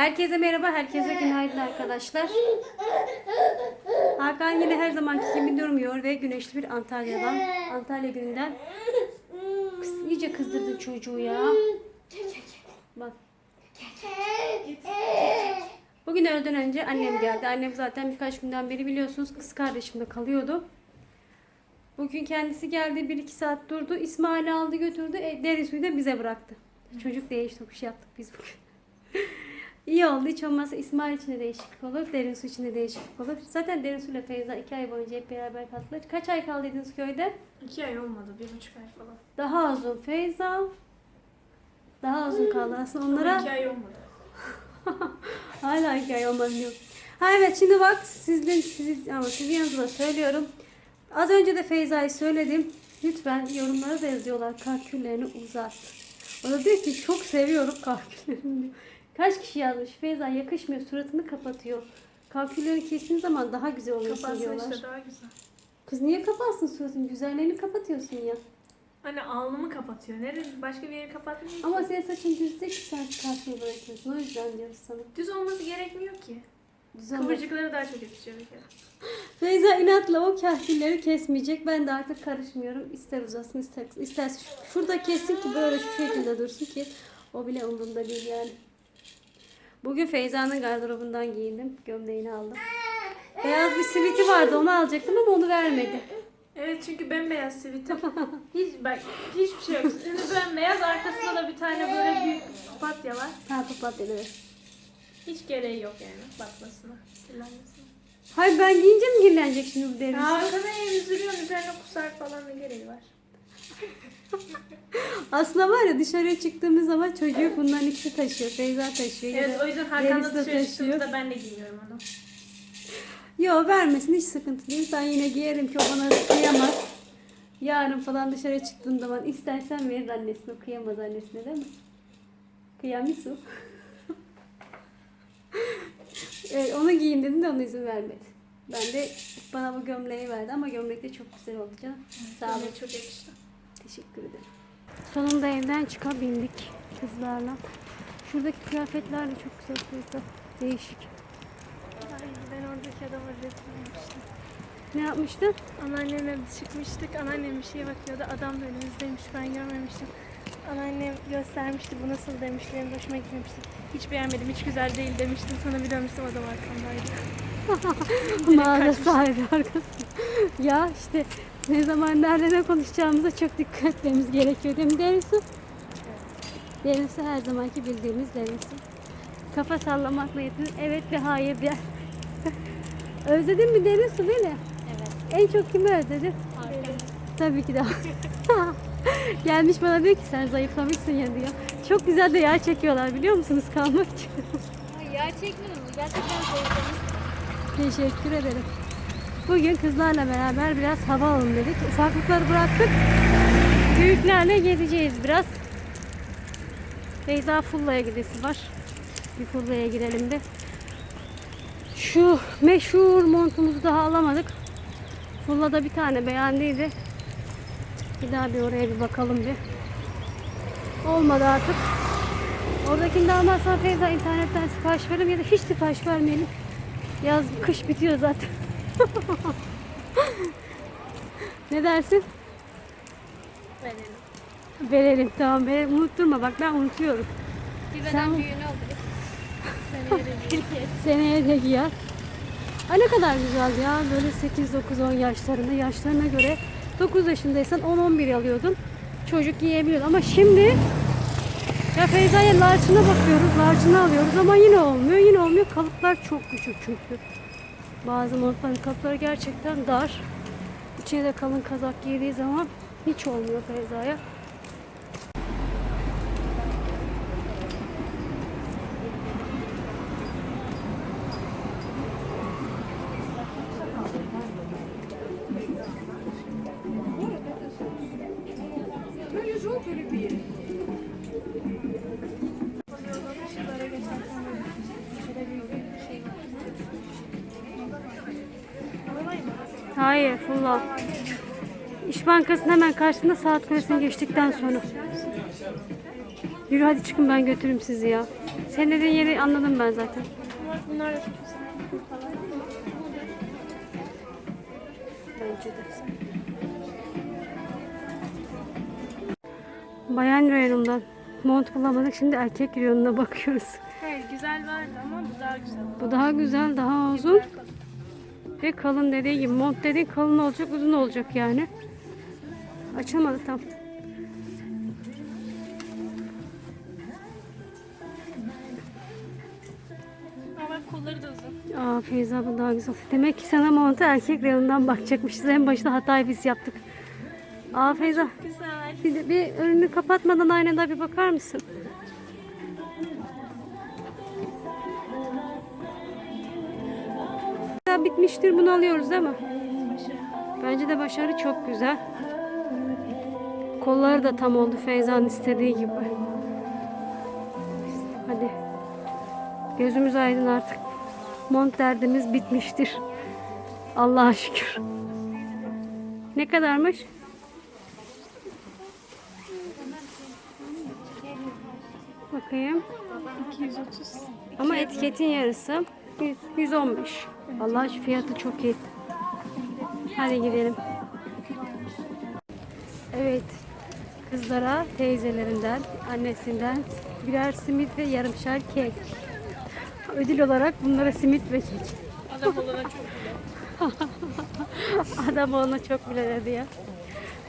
Herkese merhaba, herkese günaydın arkadaşlar. Hakan yine her zamanki gibi durmuyor ve güneşli bir Antalya'dan, Antalya gününden Kız, iyice kızdırdın çocuğu ya. Bak. Bugün öğleden önce annem geldi. Annem zaten birkaç günden beri biliyorsunuz kız kardeşimde kalıyordu. Bugün kendisi geldi, bir iki saat durdu. İsmail'i aldı götürdü, e, derin suyu da bize bıraktı. Çocuk değiş tokuş yaptık biz bugün. İyi oldu. Hiç olmazsa İsmail için de değişiklik olur. Derin su için de değişiklik olur. Zaten derin suyla Feyza iki ay boyunca hep beraber kaldılar. Kaç ay kaldıydınız köyde? İki ay olmadı, bir buçuk ay falan. Daha uzun Feyza. Daha uzun kaldı aslında Ama onlara. iki ay olmadı. Hala hikaye olmadı diyor. Ha evet şimdi bak sizin, sizin, ama sizin yanınızda söylüyorum. Az önce de Feyza'yı söyledim. Lütfen yorumlara da yazıyorlar kalküllerini uzat. O da diyor ki çok seviyorum kalküllerini diyor. Kaç kişi yazmış Feyza yakışmıyor suratını kapatıyor. Kalküllerini kestiğin zaman daha güzel oluyorsun Kapatsın diyorlar. işte daha güzel. Kız niye kapatsın suratını? Güzelliğini kapatıyorsun ya. Hani alnımı kapatıyor. Nereye? Başka bir yeri kapatmıyor. Ama senin saçın düz değil ki sen kalkülü bırakıyorsun. O yüzden diyoruz sana. Düz olması gerekmiyor ki. Düz olmaz. Kıvırcıkları daha çok yakışıyor bir kere. Feyza inatla o kahkilleri kesmeyecek. Ben de artık karışmıyorum. İster uzasın ister isterse şu- şurada kessin ki böyle şu şekilde dursun ki o bile umurumda değil yani. Bugün Feyza'nın gardırobundan giyindim. Gömleğini aldım. Beyaz bir siviti vardı onu alacaktım ama onu vermedi. Evet çünkü bembeyaz sivitim. Hiç bak hiçbir şey yok. Üstünde bembeyaz arkasında da bir tane böyle büyük papatya var. Ha papatya dedi. Hiç gereği yok yani bakmasına, kirlenmesine. Hayır ben giyince mi kirlenecek şimdi bu derisi? Arkada ev üzülüyorsun üzerine kusar falan ne gereği var. Aslında var ya dışarıya çıktığımız zaman çocuğu bunların ikisi taşıyor. Feyza taşıyor. ya Evet da o yüzden Hakan de dışarı taşıyor. çıktığında ben de giymiyorum onu. Yo vermesin hiç sıkıntı değil. Ben yine giyerim ki o bana kıyamaz. Yarın falan dışarı çıktığım zaman istersen verir annesine. Kıyamaz annesine değil mi? Kıyamisu. evet, onu giyin dedim de ona izin vermedi. Ben de bana bu gömleği verdi ama gömlek de çok güzel oldu canım. Sağ olun. Bana çok yakıştı. Teşekkür ederim. Sonunda evden çıkabildik kızlarla. Şuradaki kıyafetler de çok güzel kızlar. Değişik. Ay, ben oradaki adama resmiymiştim. Ne yapmıştın? Anneannemle biz çıkmıştık. Anneannem bir şeye bakıyordu. Adam da önümüzdeymiş. Ben görmemiştim. Anneannem göstermişti. Bu nasıl demişti. Benim hoşuma gitmemişti. Hiç beğenmedim. Hiç güzel değil demiştim. Sonra bir dönmüştüm adam arkamdaydı. Kaçmış. sahibi arkasında. ya işte ne zaman nerede ne konuşacağımıza çok dikkat etmemiz gerekiyor değil mi Denisu? Denisu her zamanki bildiğimiz Denisu. Kafa sallamakla yetinir. Evet ve hayır der. Özledin mi Denisu beni? Evet. En çok kimi özledin? Tabii ki de. Gelmiş bana diyor ki sen zayıflamışsın ya diyor. Çok güzel de yağ çekiyorlar biliyor musunuz kalmak için. Yer çekmedim. Gerçekten zevklemiş. Teşekkür ederim. Bugün kızlarla beraber biraz hava alalım dedik. Ufaklıkları bıraktık. Büyüklerle gezeceğiz biraz. Beyza Fulla'ya gidesi var. Bir Fulla'ya girelim de. Şu meşhur montumuzu daha alamadık. Fulla'da bir tane beğendiydi. Bir daha bir oraya bir bakalım bir. Olmadı artık. Oradakini de almazsan Feyza internetten sipariş verelim ya da hiç sipariş vermeyelim. Yaz, kış bitiyor zaten. ne dersin? Verelim. Verelim tamam verelim. Unutturma bak ben unutuyorum. Bir Sen- beden büyüğünü alırız. Seneye de giyer. Ay ne kadar güzel ya. Böyle 8, 9, 10 yaşlarında. Yaşlarına göre 9 yaşındaysan 10, 11 alıyordun. Çocuk giyebiliyordu. Ama şimdi ya Feyza'ya larçına bakıyoruz. Larçına alıyoruz ama yine olmuyor. Yine olmuyor. Kalıplar çok küçük çünkü. Bazı montların kalıpları gerçekten dar. İçine de kalın kazak giydiği zaman hiç olmuyor Feyza'ya. Bankası'nın hemen karşısında saat kulesini geçtikten sonra. Yürü hadi çıkın ben götürürüm sizi ya. Senin dediğin yeri anladım ben zaten. Bunlar da çok güzel. Falan. Bence de. Bayan reyonundan mont bulamadık. Şimdi erkek reyonuna bakıyoruz. Hayır güzel vardı ama bu daha güzel. Bu daha güzel, daha uzun ve kalın dediği gibi. Mont dediğin kalın olacak, uzun olacak yani. Açılmadı tam. Ama kolları da uzun. Aa Feyza bu daha güzel. Demek ki sana montu erkek reyonundan bakacakmışız. En başta hatayı biz yaptık. Aa Feyza Güzel. bir, bir önünü kapatmadan aynada bir bakar mısın? Bitmiştir bunu alıyoruz değil mi? Bence de başarı çok güzel. Kolları da tam oldu Feyza'nın istediği gibi. Hadi. Gözümüz aydın artık. Mont derdimiz bitmiştir. Allah'a şükür. Ne kadarmış? Bakayım. 230. Ama etiketin yarısı 100, 115. Vallahi şu fiyatı çok iyi. Hadi gidelim. Evet. Kızlara teyzelerinden, annesinden birer simit ve yarımşar kek. Ödül olarak bunlara simit ve kek. Adam olana çok güzel. Adam ona çok bile dedi ya.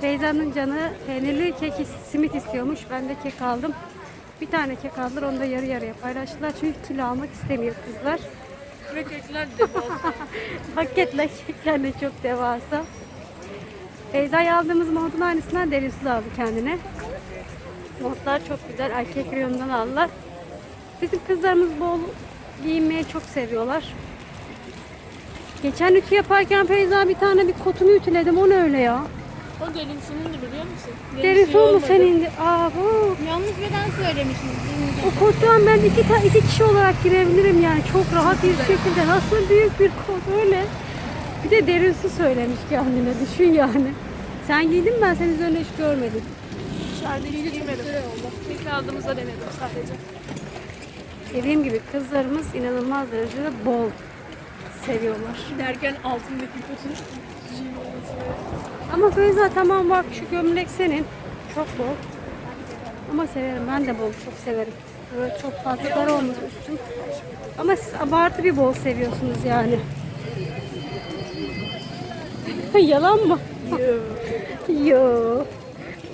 Feyza'nın canı peynirli kek, simit istiyormuş. Ben de kek aldım. Bir tane kek aldılar. Onu da yarı yarıya paylaştılar. Çünkü kilo almak istemiyor kızlar. Ve kekler de bol. Paketle kekler de çok devasa. Feyza'ya aldığımız montun aynısından derin su da aldı kendine. Montlar çok güzel. Erkek reyonundan aldılar. Bizim kızlarımız bol giyinmeyi çok seviyorlar. Geçen ütü yaparken Feyza bir tane bir kotumu ütüledim. O ne öyle ya? O derin sunumdu biliyor musun? Derin suyu su mu senin? Aa bu. Yanlış beden söylemişsiniz. O kottan ben iki, ta- iki kişi olarak girebilirim yani. Çok rahat bir şekilde. Nasıl büyük bir kot öyle. Bir de derin su söylemiş kendine. Düşün yani. Sen giydin mi? Ben senin üzerine hiç görmedim. Dışarıda hiç giymedim. İlk aldığımızda denedim sadece. Dediğim gibi kızlarımız inanılmaz derecede bol seviyorlar. Derken altındaki olması. Ama Feyza tamam bak şu gömlek senin. Çok bol. Ama severim. Ben de bol çok severim. Böyle çok fazla dar olması üstüm. Ama siz abartı bir bol seviyorsunuz yani. Yalan mı? Yo.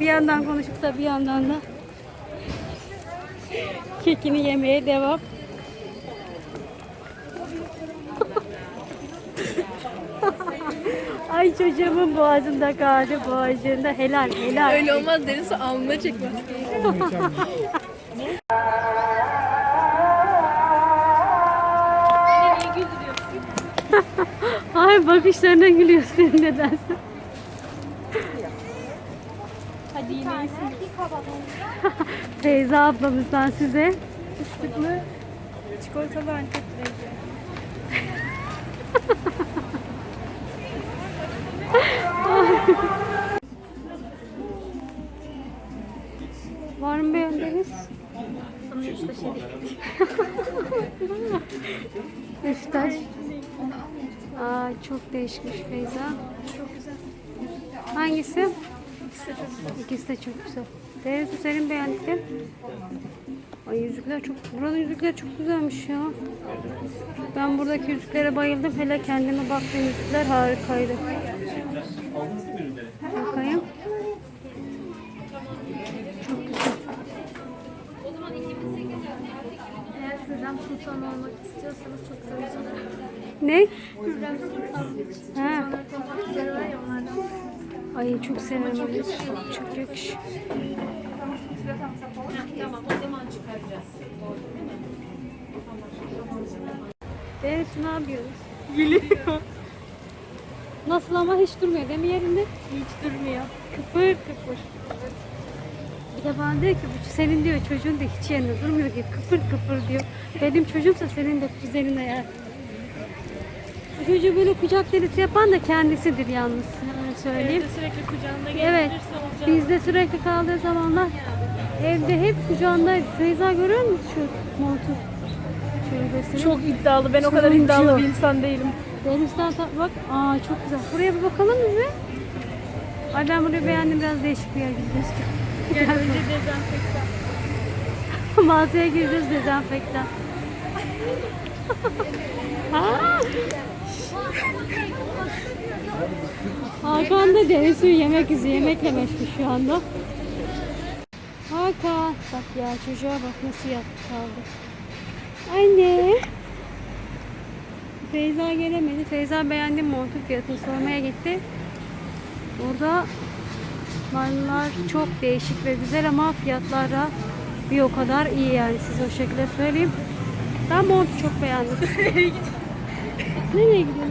Bir yandan konuşup da bir yandan da kekini yemeye devam. Ay çocuğumun boğazında kaldı boğazında. Helal helal. Öyle olmaz derin su alnına çekmez. Bakışlarına gülüyorsun nedense. Hadi yine iyisin. Feyza ablamızdan size. Fıstıklı çikolatalı antep. Var mı beğendiğiniz? Sonuçta şey Üftaş. Aa, çok değişmiş Feyza. Çok güzel. Hangisi? İkisi de çok güzel. İkisi de çok güzel. Senin beğendiklerin. Ay yüzükler çok, buranın yüzükleri çok güzelmiş ya. Ben buradaki yüzüklere bayıldım. Hele kendime baktığım yüzükler harikaydı. Hürrem Sultan olmak istiyorsanız çok güzel olur. Ne? Hürrem Sultan. Ha. Onlar kompakları var ya onlardan. Ay çok severim öyle. Çok yakış. Tamam o zaman çıkaracağız. Evet ne yapıyoruz? Gülüyor. Nasıl ama hiç durmuyor değil mi yerinde? Hiç durmuyor. Kıpır kıpır. De bana diyor ki bu senin diyor çocuğun da hiç yerinde durmuyor ki kıpır kıpır diyor. Benim çocuğumsa senin de kuzenin ya. Bu çocuğu böyle kucak delisi yapan da kendisidir yalnız. Yani söyleyeyim. Evde sürekli kucağında Evet. getirirse olacak. Bizde sürekli kaldığı zamanlar evde hep kucağındaydı. Feyza görüyor musun şu montu. Şöyle. Çok iddialı. Ben o kadar iddialı bir insan değilim. Denizden bak. Aa çok güzel. Buraya bir bakalım mı? Ay ben burayı beğendim. Biraz değişik bir yer gibi gözüküyor. Gel önce dezenfektan. Mağazaya gireceğiz dezenfektan. Hakan da deniz suyu yemek izliyor. Yemekle meşgul şu anda. Hakan. Bak ya çocuğa bak nasıl yattı kaldı. Anne. Feyza gelemedi. Feyza beğendi montun fiyatını sormaya gitti. Burada mallar çok değişik ve güzel ama fiyatlar da bir o kadar iyi yani size o şekilde söyleyeyim. Ben montu çok beğendim. Nereye gidiyorsun? Nereye gidiyorsun?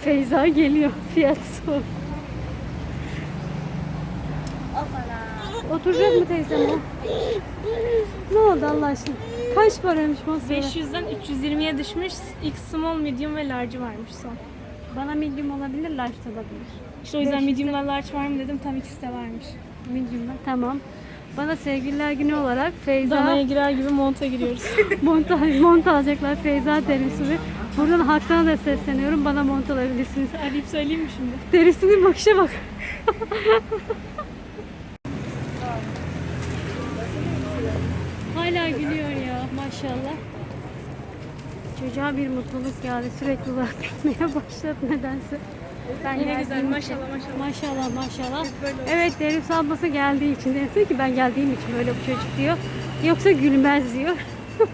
Feyza geliyor. Fiyat sor. Oturacak mı teyzem o? Ne oldu Allah aşkına? Kaç paraymış masaya? 500'den 320'ye düşmüş. X small, medium ve large varmış son. Bana medium olabilir, large da olabilir. İşte o yüzden 500'den medium'la large var mı dedim. Tam ikisi de varmış. Medium'da tamam. Bana sevgililer günü olarak Feyza Danaya girer gibi monta giriyoruz. mont, mont alacaklar. Feyza Derisuvi. Buradan Hakan'a da sesleniyorum. Bana mont alabilirsiniz. Arayıp söyleyeyim mi şimdi? Derisinin bakışa bak. Hala gülüyor ya maşallah. Çocuğa bir mutluluk geldi. Sürekli olarak gülmeye başladı nedense. Ben Ne güzel maşallah maşallah. Maşallah maşallah. Evet Deniz ablası geldiği için desin ki ben geldiğim için böyle bu çocuk diyor. Yoksa gülmez diyor.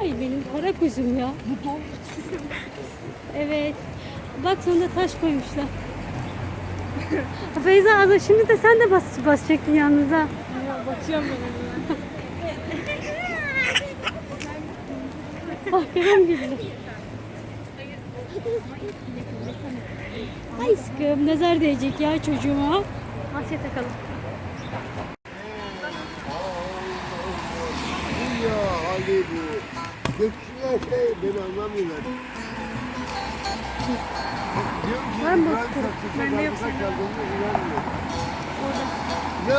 Ay benim kara kuzum ya. evet. Bak sonunda taş koymuşlar. Feyza abla şimdi de sen de bas, basacaktın yalnız ha. Ya, Bakıyorum ben güldü. Ay sıkım nazar değecek ya çocuğuma. Masaya takalım. Ya Ali bu. Gökçüler şey beni anlamıyorlar. Diyorum ki ben darbuka çaldığımda inanmıyor. Orada. Ne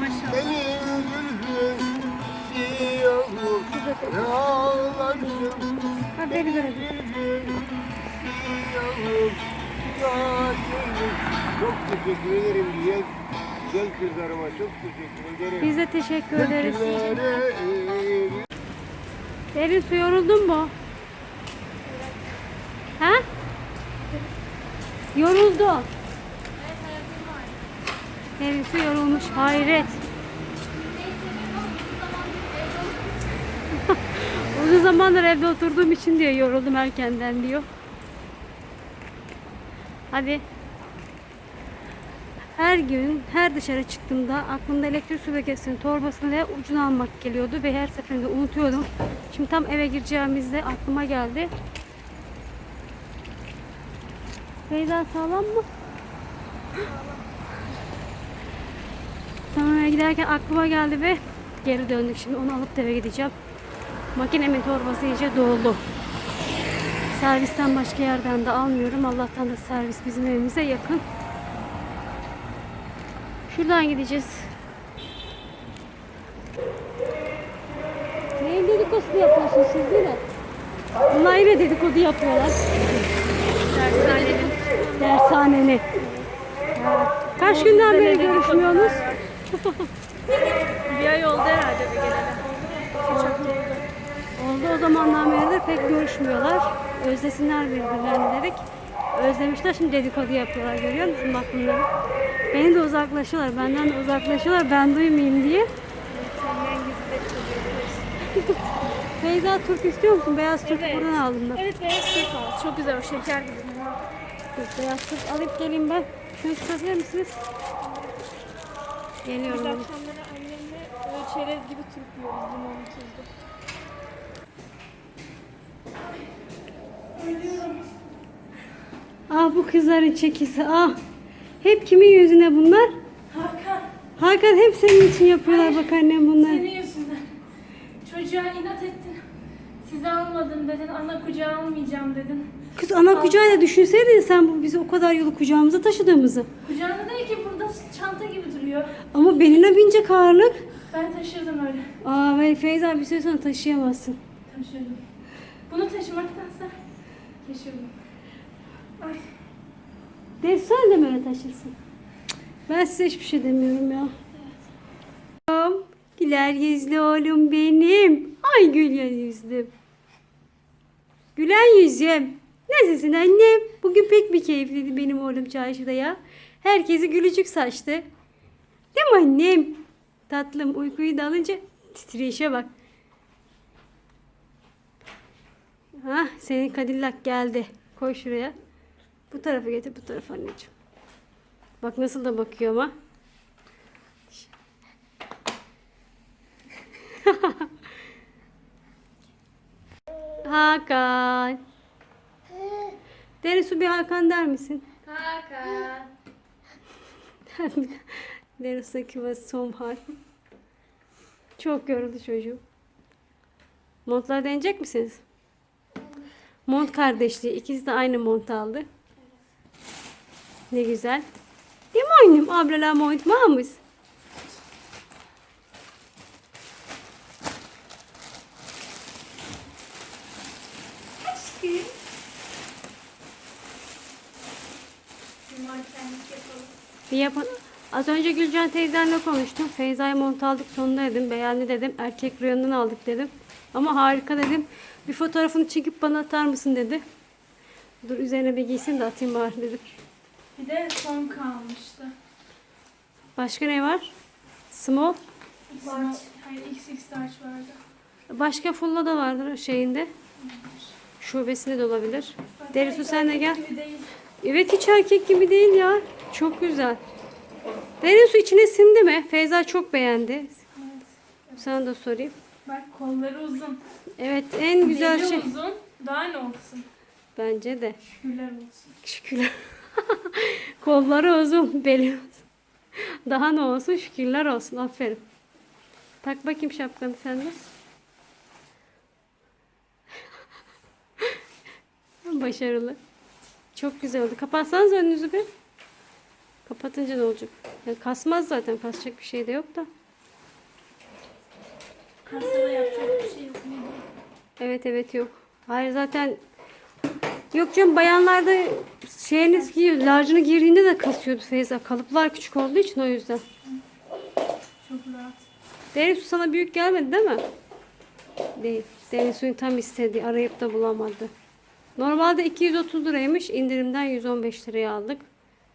Maşallah. benim Ne Ha beni görelim. Çok teşekkür ederim güzel. Güzel kızlarıma çok teşekkür ederim. Biz de teşekkür ederiz. Derin su yoruldun mu? Ha? Yoruldu. Derin su yorulmuş. Hayret. Uzun zamandır evde oturduğum için diyor yoruldum erkenden diyor. Hadi. Her gün, her dışarı çıktığımda aklımda elektrik süpürgesinin torbasını ve ucunu almak geliyordu ve her seferinde unutuyordum. Şimdi tam eve gireceğimizde aklıma geldi. Feyza sağlam mı? Tam eve giderken aklıma geldi ve geri döndük. Şimdi onu alıp eve gideceğim. Makinemin torbası iyice doldu. Servisten başka yerden de almıyorum. Allah'tan da servis bizim evimize yakın. Şuradan gideceğiz. Neyin dedikodu yapıyorsun siz yine? Bunlar yine dedikodu yapıyorlar. Dershanenin. Dershaneni. Ha. Kaç günden beri görüşmüyorsunuz? Bir ay oldu herhalde bir gelene. Oldu o zamandan beri de pek görüşmüyorlar. Özlesinler birbirlerini dedik. Özlemişler şimdi dedikodu yapıyorlar görüyor musun bak bunları. Beni de uzaklaşıyorlar. Benden de uzaklaşıyorlar. Ben duymayayım diye. Feyza Türk istiyor musun? Beyaz Türk Evet. buradan aldım ben. Evet beyaz kek var. Çok güzel o şeker gibi. Beyaz Türk alıp geleyim ben. Şunu tutabilir misiniz? Biz Geliyorum. hadi. akşamları annemle böyle çerez gibi turp yiyoruz limonlu tuzlu. Ah bu kızların çekisi ah. Hep kimin yüzüne bunlar? Hakan Hakan hep senin için yapıyorlar bak annem bunları. senin yüzünden. Çocuğa inat ettin. Sizi almadım dedin. Ana kucağa almayacağım dedin. Kız ana kucağıyla düşünseydin sen bu bizi o kadar yolu kucağımıza taşıdığımızı. Kucağında değil ki burada çanta gibi duruyor. Ama beline binecek ağırlık. Ben taşırdım öyle. Aa Feyza bir süre sonra taşıyamazsın. Taşırdım. Bunu taşımaktansa taşırdım. Ay. Sen de mi taşırsın? Ben size hiçbir şey demiyorum ya. Oğlum, Güler yüzlü oğlum benim. Ay güler yüzlüm. Gülen yüzüm. Nasılsın annem? Bugün pek bir keyifliydi benim oğlum çarşıda ya. Herkesi gülücük saçtı. Değil mi annem? Tatlım uykuyu da alınca titreyişe bak. Hah senin Cadillac geldi. Koy şuraya. Bu tarafa getir bu tarafa anneciğim. Bak nasıl da bakıyor ama. Hakan. Deniz su bir Hakan der misin? Hakan. Deniz'deki ve son harf. Çok yoruldu çocuğum. Montlar deneyecek misiniz? Mont kardeşliği. İkisi de aynı mont aldı. Ne güzel. Değil mi annem? Ablalar mont mu almış? Aşkım. Bir mankenlik yapalım. Bir yapın. Az önce Gülcan teyzenle konuştum. Feyza'ya mont aldık sonunda dedim. Beğendi dedim. Erkek reyonundan aldık dedim. Ama harika dedim. Bir fotoğrafını çekip bana atar mısın dedi. Dur üzerine bir giysin de atayım bari dedim. Bir de son kalmıştı. Başka ne var? Small. Small, hayır XX large vardı. Başka fulla da vardır şeyinde. Şubesinde de olabilir. Derisu sen de gel. Evet hiç erkek gibi değil ya. Çok güzel. Derisu içine sindi mi? Feyza çok beğendi. Evet. Sana da sorayım. Bak kolları uzun. Evet en güzel Beli şey. uzun. Daha ne olsun? Bence de. Şükürler olsun. Şükürler. Kolları uzun, beli uzun. Daha ne olsun şükürler olsun. Aferin. Tak bakayım şapkanı sen de. Başarılı. Çok güzel oldu. Kapatsanız önünüzü bir. Kapatınca ne olacak? Yani kasmaz zaten. Kasacak bir şey de yok da. Kasada yapacak bir şey yok. Diyeyim? Evet evet yok. Hayır zaten yok canım bayanlarda şeyiniz giyiyor. Large'ını girdiğinde de kasıyordu Feyza. Kalıplar küçük olduğu için o yüzden. Çok rahat. Derin su sana büyük gelmedi değil mi? Değil. Derin suyun tam istediği. Arayıp da bulamadı. Normalde 230 liraymış. indirimden 115 liraya aldık.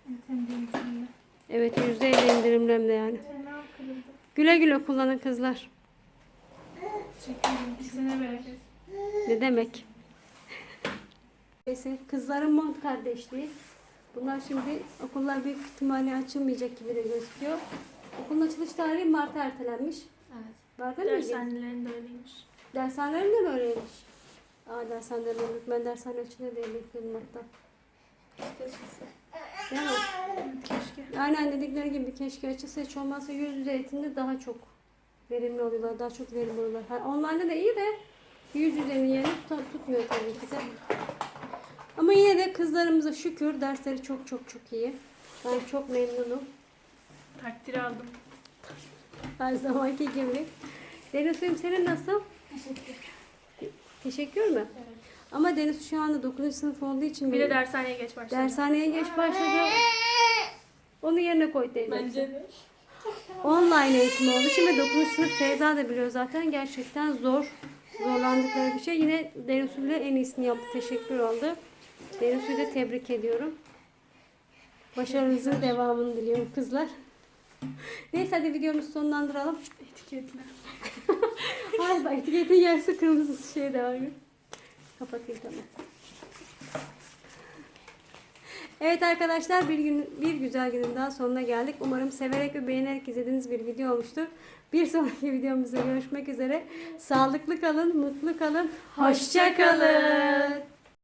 Evet. Evet %50 indirimlemle yani. Fena kırıldı. Güle güle kullanın kızlar. Ne demek? Neyse kızların mont kardeşliği. Bunlar şimdi okullar büyük ihtimalle açılmayacak gibi de gözüküyor. Okulun açılış tarihi Mart'a ertelenmiş. Evet. Var değil mi? bilgi? Dershanelerin de öyleymiş. Dershanelerin de mi öyleymiş? Aa dershanelerin öyleymiş. Ben dershane açılıyor diye bekliyordum hatta. Evet, keşke. Aynen dedikleri gibi keşke açılsa hiç olmazsa yüz yüze eğitimde daha çok verimli oluyorlar. Daha çok verimli oluyorlar. Yani online'da da iyi de yüz yüzenin yerini tuta- tutmuyor tabii ki de. Ama yine de kızlarımıza şükür dersleri çok çok çok iyi. Ben çok memnunum. Takdir aldım. Her zamanki gibi. Deniz Suyum senin nasıl? Teşekkür. Teşekkür mü? Evet. Ama Deniz şu anda 9. sınıf olduğu için Bir de dershaneye geç başladım. dershaneye geç başladı. Onu yerine koy teyze. Bence de. Online eğitim olduğu için ve 9. sınıf Feyza da biliyor zaten gerçekten zor. Zorlandıkları bir şey. Yine Deniz ile en iyisini yaptı. Teşekkür oldu. Deniz de tebrik ediyorum. Başarınızın devamını diliyorum kızlar. Neyse hadi videomuzu sonlandıralım. Etiketle. Hayır bak etiketin yarısı kırmızı şey de var. Kapatayım tamam. Evet arkadaşlar bir gün bir güzel günün daha sonuna geldik. Umarım severek ve beğenerek izlediğiniz bir video olmuştur. Bir sonraki videomuzda görüşmek üzere. Sağlıklı kalın, mutlu kalın. Hoşça kalın.